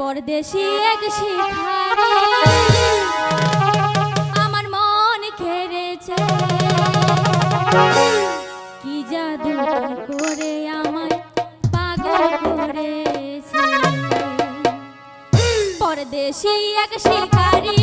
পরদেশি এক শিখারে আমার মন খেরেছে। কি জাদু করে আমায় পাগল করেছে। পরদেশি এক শিকারি